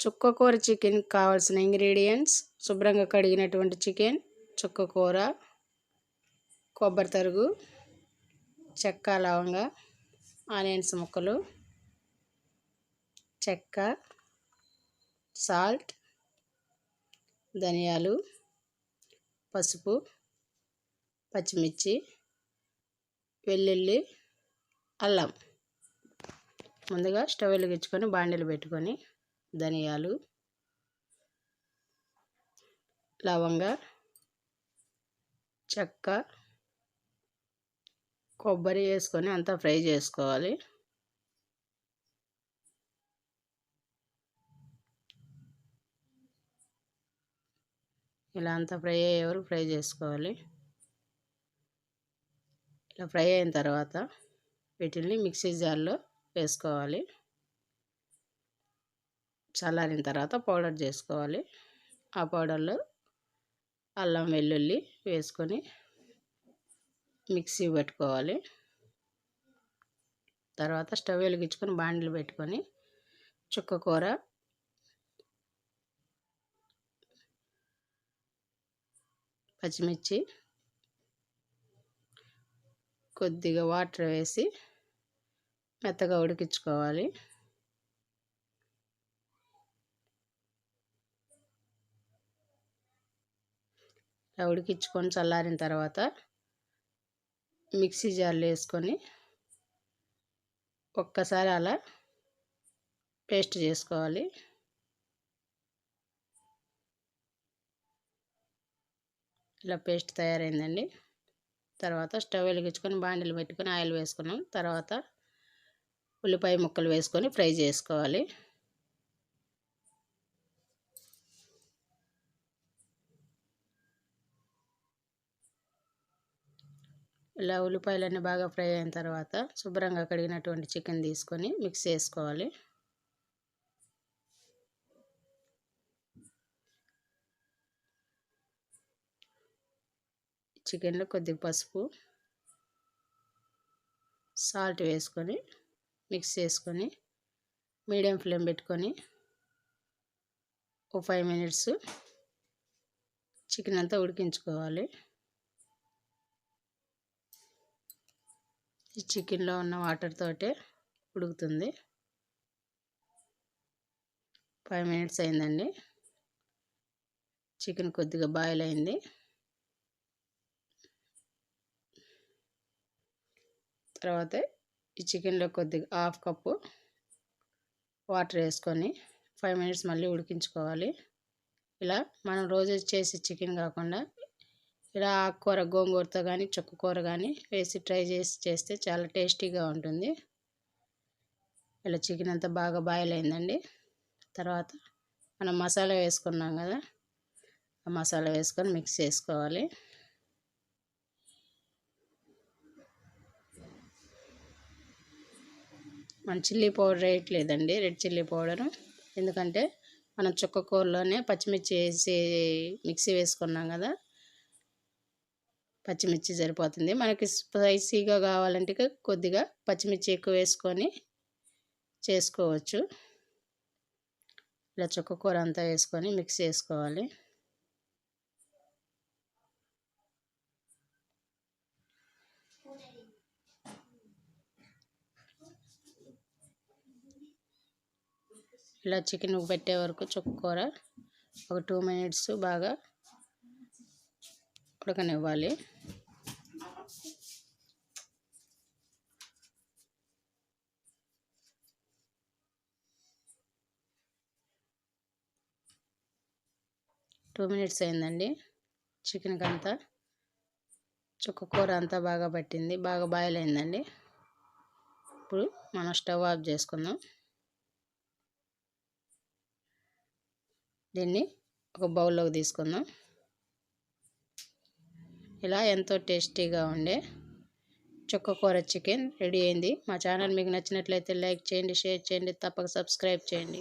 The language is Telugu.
చుక్కకూర చికెన్ కావాల్సిన ఇంగ్రీడియంట్స్ శుభ్రంగా కడిగినటువంటి చికెన్ చుక్కకూర కొబ్బరి తరుగు చెక్క లవంగ ఆనియన్స్ ముక్కలు చెక్క సాల్ట్ ధనియాలు పసుపు పచ్చిమిర్చి వెల్లుల్లి అల్లం. ముందుగా స్టవ్ వెలిగించుకొని బాండీలు పెట్టుకొని ధనియాలు లవంగ చెక్క కొబ్బరి వేసుకొని అంతా ఫ్రై చేసుకోవాలి. ఇలా అంతా ఫ్రై అయ్యే వరకు ఫ్రై చేసుకోవాలి. ఇలా ఫ్రై అయిన తర్వాత వీటిని మిక్సీ జార్లో వేసుకోవాలి. చల్లారిన తర్వాత పౌడర్ చేసుకోవాలి. ఆ పౌడర్లో అల్లం వెల్లుల్లి వేసుకొని మిక్సీ పెట్టుకోవాలి. తర్వాత స్టవ్ వెలిగించుకొని బాండ్లు పెట్టుకొని చుక్క కూర పచ్చిమిర్చి కొద్దిగా వాటర్ వేసి మెత్తగా ఉడికించుకోవాలి. ఉడికించుకొని చల్లారిన తర్వాత మిక్సీ జార్లో వేసుకొని ఒక్కసారి అలా పేస్ట్ చేసుకోవాలి. ఇలా పేస్ట్ తయారైందండి. తర్వాత స్టవ్ వెలిగించుకొని బాండిలు పెట్టుకొని ఆయిల్ వేసుకున్నాం. తర్వాత ఉల్లిపాయ ముక్కలు వేసుకొని ఫ్రై చేసుకోవాలి. ఇలా ఉల్లిపాయలన్నీ బాగా ఫ్రై అయిన తర్వాత శుభ్రంగా కడిగినటువంటి చికెన్ తీసుకొని మిక్స్ చేసుకోవాలి. చికెన్లో కొద్దిగా పసుపు సాల్ట్ వేసుకొని మిక్స్ చేసుకొని మీడియం ఫ్లేమ్ పెట్టుకొని ఒక ఫైవ్ మినిట్స్ చికెన్ అంతా ఉడికించుకోవాలి. ఈ చికెన్లో ఉన్న వాటర్ తోటే ఉడుకుతుంది. ఫైవ్ మినిట్స్ అయిందండి. చికెన్ కొద్దిగా బాయిల్ అయింది. తర్వాత ఈ చికెన్లో కొద్దిగా హాఫ్ కప్పు వాటర్ వేసుకొని ఫైవ్ మినిట్స్ మళ్ళీ ఉడికించుకోవాలి. ఇలా మనం రోజు చేసే చికెన్ కాకుండా ఇలా ఆకుకూర గోంగూరతో కానీ చుక్కకూర కానీ వేసి ట్రై చేసి చేస్తే చాలా టేస్టీగా ఉంటుంది. ఇలా చికెన్ అంతా బాగా బాయిల్ అయిందండి. తర్వాత మనం మసాలా వేసుకున్నాం కదా ఆ మసాలా వేసుకొని మిక్స్ చేసుకోవాలి. మన చిల్లీ పౌడర్ వేయట్లేదండి రెడ్ చిల్లీ పౌడరు ఎందుకంటే మనం చుక్క కూరలోనే పచ్చిమిర్చి వేసి మిక్సీ వేసుకున్నాం కదా పచ్చిమిర్చి సరిపోతుంది. మనకి స్పైసీగా కావాలంటే కొద్దిగా పచ్చిమిర్చి ఎక్కువ వేసుకొని చేసుకోవచ్చు. ఇలా చుక్క కూర అంతా వేసుకొని మిక్స్ చేసుకోవాలి. ఇలా చికెన్ పెట్టే వరకు చుక్కకూర ఒక టూ మినిట్స్ బాగా ఉడకనివ్వాలి టూ మినిట్స్ అయిందండి. చికెన్కి అంతా చుక్క కూర అంతా బాగా పట్టింది. బాగా బాయిల్ అయిందండి. ఇప్పుడు మనం స్టవ్ ఆఫ్ చేసుకుందాం. దీన్ని ఒక బౌల్లోకి తీసుకుందాం. ఇలా ఎంతో టేస్టీగా ఉండే చుక్కకూర చికెన్ రెడీ అయింది. మా ఛానల్ మీకు నచ్చినట్లయితే లైక్ చేయండి షేర్ చేయండి తప్పక సబ్స్క్రైబ్ చేయండి.